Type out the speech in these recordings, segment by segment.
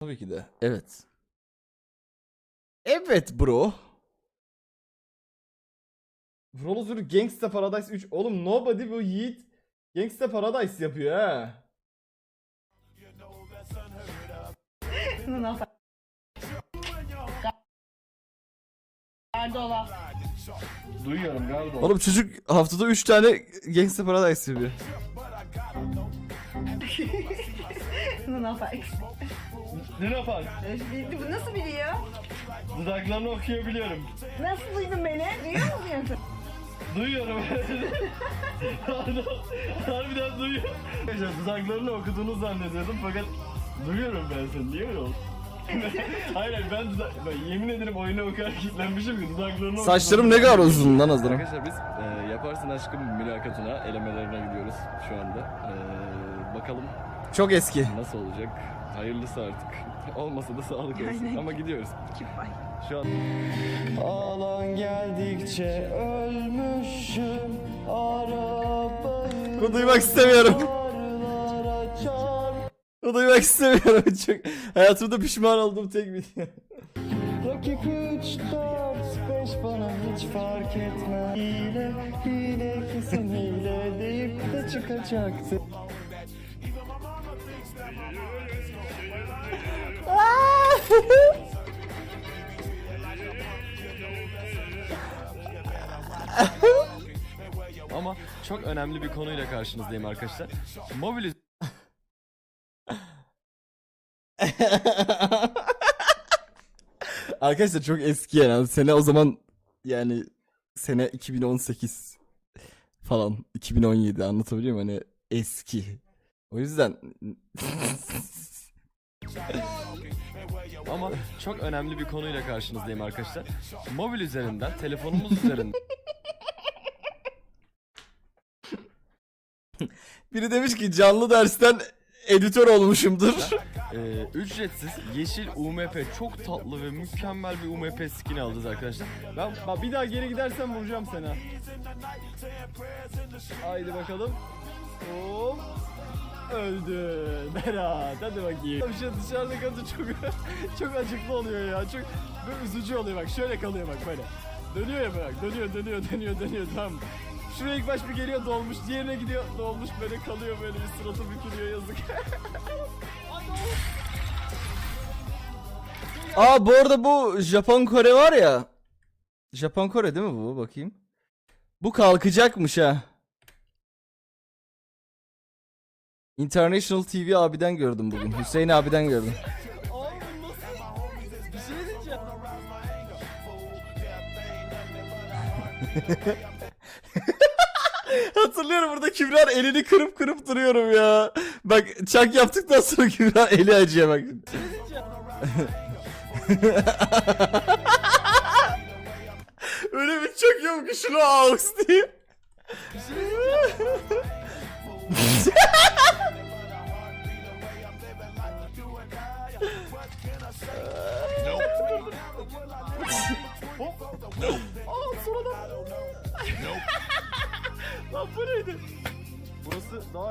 Tabii ki de. Evet. Evet bro. Vrolozur Gangsta Paradise 3. Oğlum nobody bu Yiğit Gangsta Paradise yapıyor ha. No, Gardola. Duyuyorum galiba. Oğlum çocuk haftada 3 tane Gangsta Paradise yapıyor. Luna Park. Yapar? Bildi, bu nasıl biliyor? Dudaklarını okuyabiliyorum. Nasıl duydun beni? Duyuyor musun? Duyuyorum. Harbiden duyuyorum. Dudaklarını okuduğunu zannediyordum fakat duyuyorum ben seni. Niye öyle oldu? hayır hayır ben, ben yemin ederim oyunu o kadar kilitlenmişim ki dudaklarını Saçlarım ne kadar uzun lan Azra. Arkadaşlar biz e, Yaparsın Aşkım mülakatına, elemelerine gidiyoruz şu anda. E, bakalım Çok eski. nasıl olacak? Hayırlısı artık. Olmasa da sağlık olsun. Ama gidiyoruz. Şu an Alan geldikçe ölmüşüm arabayı Bunu duymak istemiyorum. Bunu duymak istemiyorum. Çok hayatımda pişman olduğum tek video. Rakip 3, 4, 5 bana hiç fark etmez Hile, hile kesin hile deyip de çıkacaktı ama çok önemli bir konuyla karşınızdayım arkadaşlar. Mobil Arkadaşlar çok eski yani. Sene o zaman yani sene 2018 falan 2017 anlatabiliyor muyum? Hani eski. O yüzden ama çok önemli bir konuyla karşınızdayım arkadaşlar. Mobil üzerinden, telefonumuz üzerinden biri demiş ki canlı dersten editör olmuşumdur. e, ücretsiz yeşil UMP çok tatlı ve mükemmel bir UMP skin alacağız arkadaşlar. Ben bak bir daha geri gidersen vuracağım seni. ha. Haydi bakalım. Hop. Öldü. Berat hadi bakayım. Bir şey dışarıda kalınca çok çok acıklı oluyor ya. Çok böyle üzücü oluyor bak. Şöyle kalıyor bak böyle. Dönüyor ya bak. Dönüyor dönüyor dönüyor dönüyor tamam. Şuraya ilk baş bir geliyor dolmuş. Diğerine gidiyor dolmuş böyle kalıyor böyle bir suratı bükülüyor yazık. Aa bu arada bu Japon Kore var ya. Japon Kore değil mi bu? Bakayım. Bu kalkacakmış ha. International TV abiden gördüm bugün. Hüseyin abiden gördüm. Hatırlıyorum burada Kübra elini kırıp kırıp duruyorum ya. Bak çak yaptıktan sonra Kübra eli acıyor bak. Öyle bir çakıyorum ki şunu aux diye.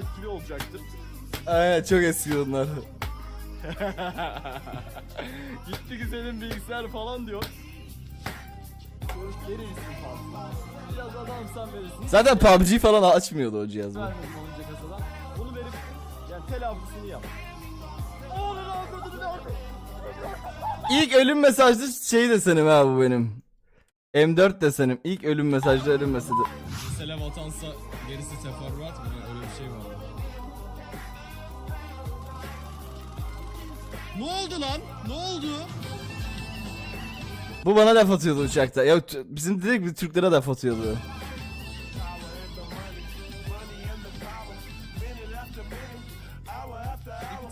etkili olacaktır. Aynen çok eski onlar. Gitti güzelim bilgisayar falan diyor. Fazla. Biraz adamsan verirsin. Zaten PUBG falan açmıyordu o cihaz. vermedim kasadan. Bunu verip yani telafisini yap. Oğlum. İlk ölüm mesajlı şey desenim ha bu benim. M4 desenim. İlk ölüm mesajlı ölüm mesajı. Mesela vatansa gerisi teferruat mı? Ne, Öyle bir şey var. Ne oldu lan? Ne oldu? Bu bana laf atıyordu uçakta. Ya bizim direkt bir Türklere laf atıyordu.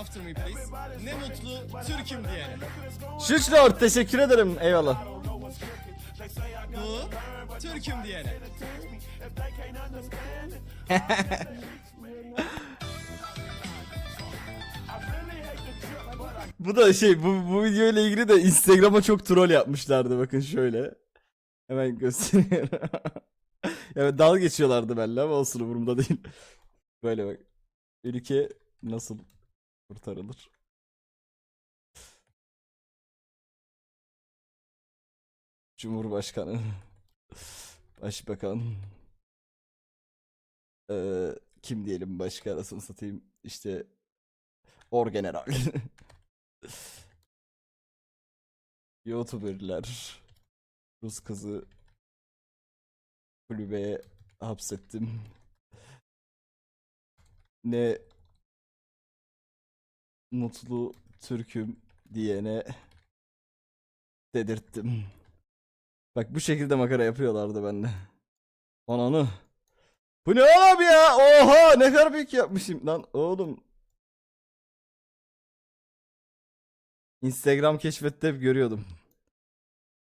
After me please. Ne mutlu Türk'üm diyene. Şüç Lord teşekkür ederim. Eyvallah. Bu Türk'üm diyene. Bu da şey bu, bu video ile ilgili de Instagram'a çok troll yapmışlardı bakın şöyle. Hemen gösteriyorum. evet dalga geçiyorlardı benimle ama olsun umurumda değil. Böyle bak. Ülke nasıl kurtarılır? Cumhurbaşkanı. Başbakan. Ee, kim diyelim başka arasını satayım. İşte Orgeneral. YouTuber'lar. Rus kızı kulübeye hapsettim. Ne mutlu Türk'üm diyene dedirttim. Bak bu şekilde makara yapıyorlardı bende. Ananı. Bu ne oğlum ya? Oha ne kadar büyük yapmışım lan oğlum. Instagram keşfette hep görüyordum.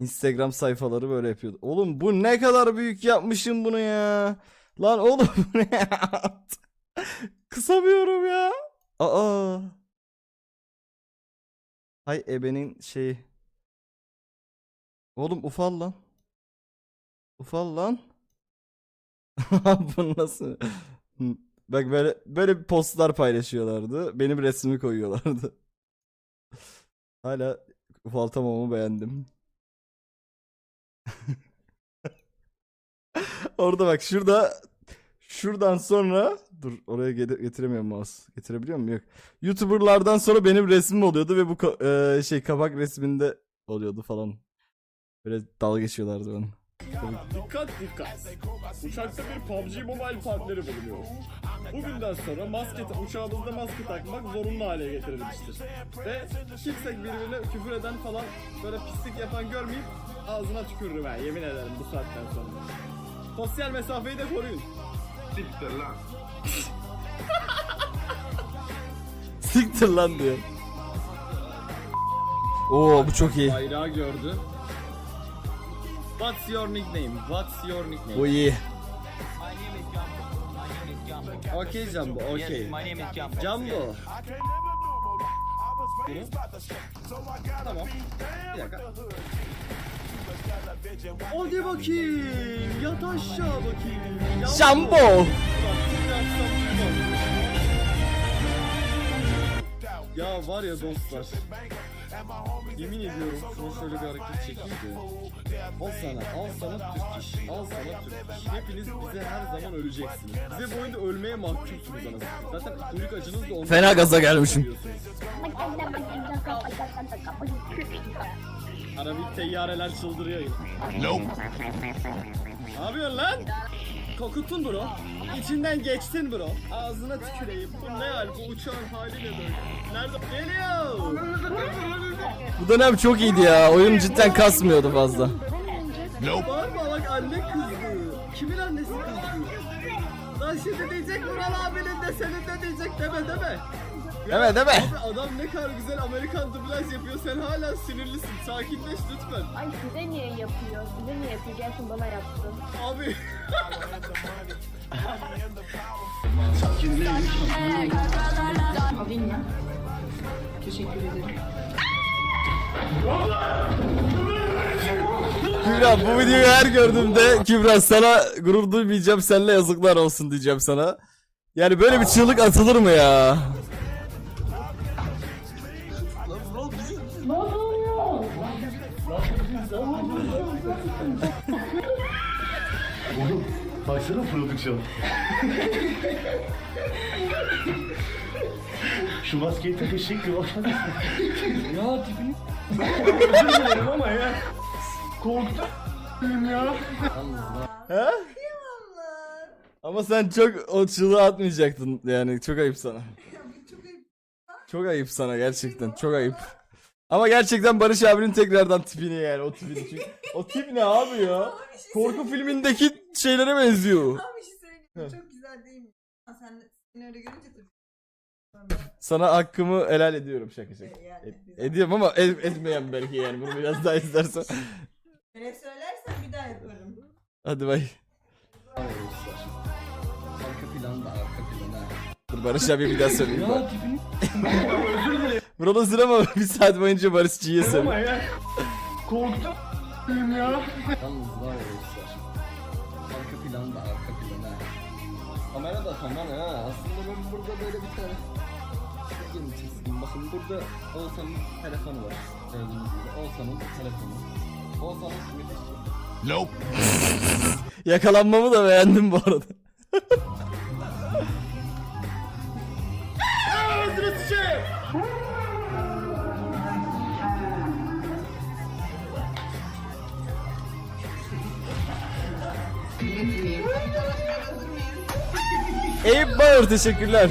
Instagram sayfaları böyle yapıyordu. Oğlum bu ne kadar büyük yapmışım bunu ya. Lan oğlum bu ne ya? Kısamıyorum ya. Aa. Hay ebenin şeyi. Oğlum ufal lan. Ufal lan. bu nasıl? Bak böyle böyle bir postlar paylaşıyorlardı. Benim resmimi koyuyorlardı. Hala ufaltamamı beğendim. Orada bak şurada şuradan sonra dur oraya getiremiyorum mouse. Getirebiliyor muyum? Yok. YouTuber'lardan sonra benim resmim oluyordu ve bu eee, şey kapak resminde oluyordu falan. Böyle dalga geçiyorlardı bana. Dikkat dikkat. Uçakta bir PUBG Mobile partneri bulunuyor. Bugünden sonra maske, uçağımızda maske takmak zorunlu hale getirilmiştir. Ve kimse birbirine küfür eden falan böyle pislik yapan görmeyip ağzına tükürürüm ben yemin ederim bu saatten sonra. Sosyal mesafeyi de koruyun. Siktir lan diyor. Oo bu çok iyi. Bayrağı gördü. What's your nickname? What's your nickname? Bu iyi. Okay Jumbo, okay. Yes, my name is Jumbo. Jumbo. Bunu. Tamam. Bir dakika. Hadi bakayım. Yat aşağı bakayım. Jumbo. Ya var ya dostlar. Yemin ediyorum şuna şöyle bir hareket çekeyim de. Al sana, al sana Türk iş, al sana Türk iş. Hepiniz bize her zaman öleceksiniz. Bize bu oyunda ölmeye mahkumsunuz anasını. Zaten kuyruk acınız da ondan. Fena gaza gelmişim. Arabik teyyareler çıldırıyor. Nope. Ne yapıyorsun lan? Kokutun bro. İçinden geçtin bro. Ağzına tüküreyim. Bu ne hal? Bu uçağın hali ne böyle? Nerede? Geliyor. Bu dönem çok iyiydi ya. Oyun cidden kasmıyordu fazla. Bağırma bak anne kızdı. Kimin annesi kızdı? Lan şimdi diyecek Vural abinin de senin de diyecek deme deme. Deme deme. Abi adam ne kadar güzel Amerikan dublaj yapıyor sen hala sinirlisin. Sakinleş lütfen. Ay size niye yapıyor? Size niye yapıyor? Gelsin bana yapsın. Abi. Alayım mı? Teşekkür ederim. Kübra bu videoyu her gördüğümde Kübra sana gurur duymayacağım seninle yazıklar olsun diyeceğim sana. Yani böyle bir çığlık atılır mı ya? Baksana prodüksiyon. Şu maskeyi takış şekli ya tipini. Özür dilerim ama ya. Korktum ya. He? Ama sen çok o çığlığı atmayacaktın yani çok ayıp sana. Çok ayıp sana gerçekten çok ayıp. Ama gerçekten Barış abinin tekrardan tipini yani o tipini çünkü o tip ne abi ya? Korku filmindeki şeylere benziyor. Ama bir şey söyleyeyim. Çok güzel değil mi? Sen seni öyle görünce tabii. Sana hakkımı helal ediyorum şaka şaka. Yani, Et- güzel. ediyorum ama ed- etmeyen belki yani bunu biraz daha izlersen. Öyle söylersen bir daha yaparım. Hadi bay. Arka plan da arka plan. Dur Barış abi bir daha söyleyeyim. Ya tipini. Buradan sıra ama bir saat boyunca Barış Çiğ'ye Ama söylüyor. ya. Korktum ya. Yalnız var ya plan da arka plan ha. Kamera da tamam ha. Aslında ben burada böyle bir tane Gelin çizdim. Bakın burada Oğuzhan'ın telefonu var. Gördüğünüz gibi. Oğuzhan'ın telefonu. Nope. Yakalanmamı da beğendim bu arada. Eyüp Bağır teşekkürler.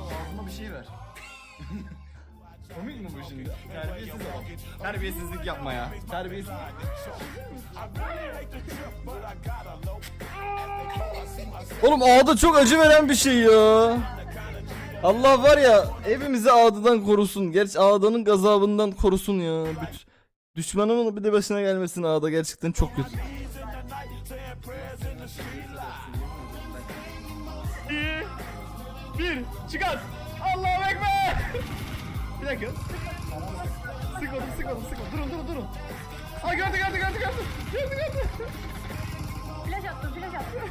Ağzıma bir şey ver. Komik mi bu şimdi? Terbiyesiz adam. Terbiyesizlik yapma ya. Terbiyesiz. Oğlum ağda çok acı veren bir şey ya. Allah var ya hepimizi ağdadan korusun. Gerçi ağdanın gazabından korusun ya. Düş- Düşmanımın bir de başına gelmesin ağda gerçekten çok kötü. İki, bir, çıkart. Allahu Ekber. bir dakika. Sık oğlum, sık oğlum, sık oğlum. Durun, durun, durun. Aa gördü, gördü, gördü, gördü. Gördü, gördü. Flash attım flash attım.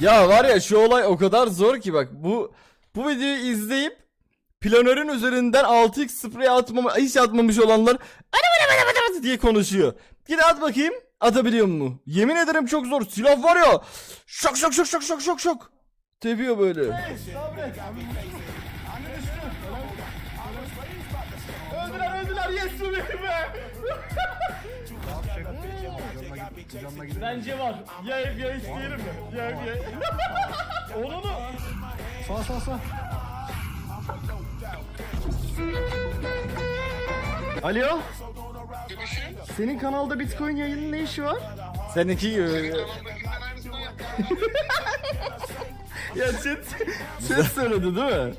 Ya var ya şu olay o kadar zor ki bak bu bu videoyu izleyip planörün üzerinden 6x sprey atmama, hiç atmamış olanlar diye konuşuyor. Gide at bakayım atabiliyor mu? Yemin ederim çok zor. Silah var ya. Şok şok şok şok şok şok şok. Tepiyor böyle. Öldüler, öldüler. Yes be benim be. Bence var. Ya ev ya diyelim mi? Ya ev ya. Onu mu? Sağ sağ sağ. Alo? Senin kanalda Bitcoin yayının ne işi var? Seninki gibi. Ya chat, chat söyledi değil mi?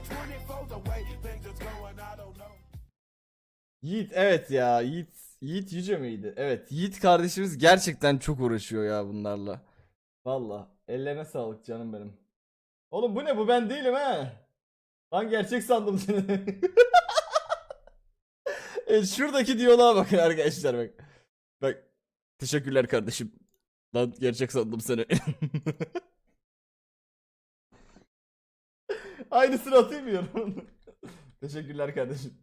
Yiğit evet ya Yiğit Yiğit Yüce miydi? Evet Yiğit kardeşimiz gerçekten çok uğraşıyor ya bunlarla. Valla ellerine sağlık canım benim. Oğlum bu ne bu ben değilim ha. Lan gerçek sandım seni. evet, şuradaki diyaloğa bakın arkadaşlar bak. Bak teşekkürler kardeşim. Lan gerçek sandım seni. Aynısını atayım mı teşekkürler kardeşim.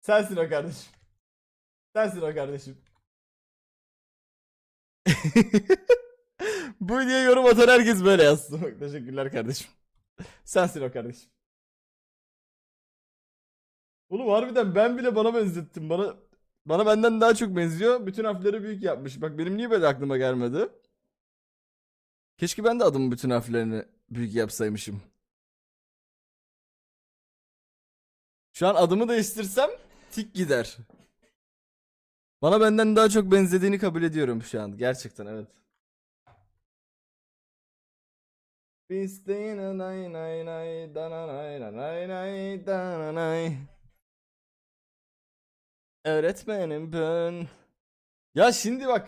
Sensin o kardeşim. Sensin o kardeşim. Bu videoya yorum atan herkes böyle yazsın. Teşekkürler kardeşim. Sensin o kardeşim. Oğlum harbiden ben bile bana benzettim. Bana bana benden daha çok benziyor. Bütün harfleri büyük yapmış. Bak benim niye böyle aklıma gelmedi? Keşke ben de adımın bütün harflerini büyük yapsaymışım. Şu an adımı değiştirsem tik gider. Bana benden daha çok benzediğini kabul ediyorum şu an. Gerçekten evet. Öğretmenim ben. Ya şimdi bak